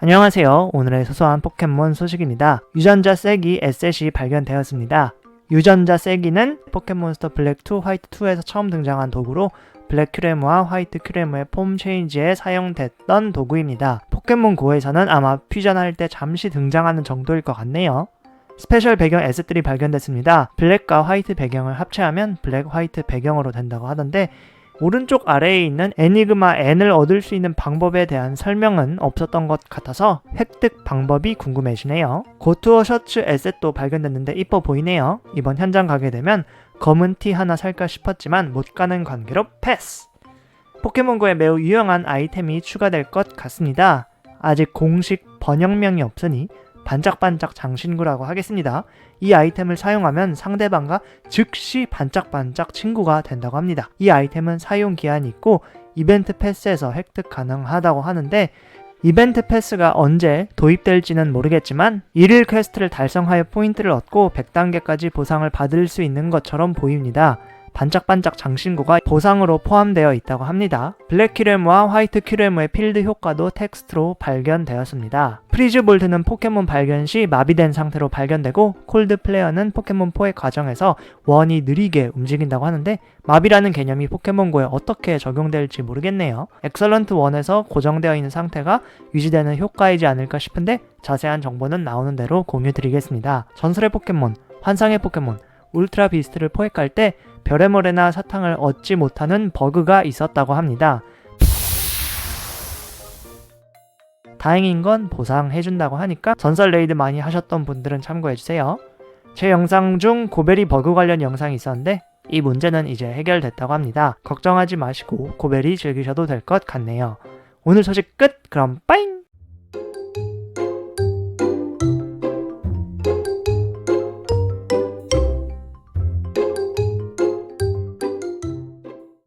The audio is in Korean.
안녕하세요. 오늘의 소소한 포켓몬 소식입니다. 유전자 세기 에셋이 발견되었습니다. 유전자 세기는 포켓몬스터 블랙 2, 화이트 2에서 처음 등장한 도구로 블랙 큐레무와 화이트 큐레무의 폼 체인지에 사용됐던 도구입니다. 포켓몬 고에서는 아마 퓨전할 때 잠시 등장하는 정도일 것 같네요. 스페셜 배경 에셋들이 발견됐습니다. 블랙과 화이트 배경을 합체하면 블랙 화이트 배경으로 된다고 하던데 오른쪽 아래에 있는 애니그마 N을 얻을 수 있는 방법에 대한 설명은 없었던 것 같아서 획득 방법이 궁금해지네요. 고투어 셔츠 에셋도 발견됐는데 이뻐 보이네요. 이번 현장 가게 되면 검은 티 하나 살까 싶었지만 못 가는 관계로 패스! 포켓몬고에 매우 유용한 아이템이 추가될 것 같습니다. 아직 공식 번역명이 없으니 반짝반짝 장신구라고 하겠습니다. 이 아이템을 사용하면 상대방과 즉시 반짝반짝 친구가 된다고 합니다. 이 아이템은 사용 기한이 있고 이벤트 패스에서 획득 가능하다고 하는데 이벤트 패스가 언제 도입될지는 모르겠지만 1일 퀘스트를 달성하여 포인트를 얻고 100단계까지 보상을 받을 수 있는 것처럼 보입니다. 반짝반짝 장신구가 보상으로 포함되어 있다고 합니다. 블랙 큐레무와 화이트 큐레무의 필드 효과도 텍스트로 발견되었습니다. 프리즈 볼트는 포켓몬 발견 시 마비된 상태로 발견되고 콜드 플레어는 포켓몬 포획 과정에서 원이 느리게 움직인다고 하는데 마비라는 개념이 포켓몬고에 어떻게 적용될지 모르겠네요. 엑설런트 1에서 고정되어 있는 상태가 유지되는 효과이지 않을까 싶은데 자세한 정보는 나오는 대로 공유 드리겠습니다. 전설의 포켓몬, 환상의 포켓몬, 울트라 비스트를 포획할 때 별의 모래나 사탕을 얻지 못하는 버그가 있었다고 합니다. 다행인 건 보상해준다고 하니까 전설 레이드 많이 하셨던 분들은 참고해주세요. 제 영상 중 고베리 버그 관련 영상이 있었는데 이 문제는 이제 해결됐다고 합니다. 걱정하지 마시고 고베리 즐기셔도 될 것 같네요. 오늘 소식 끝! 그럼 빠잉!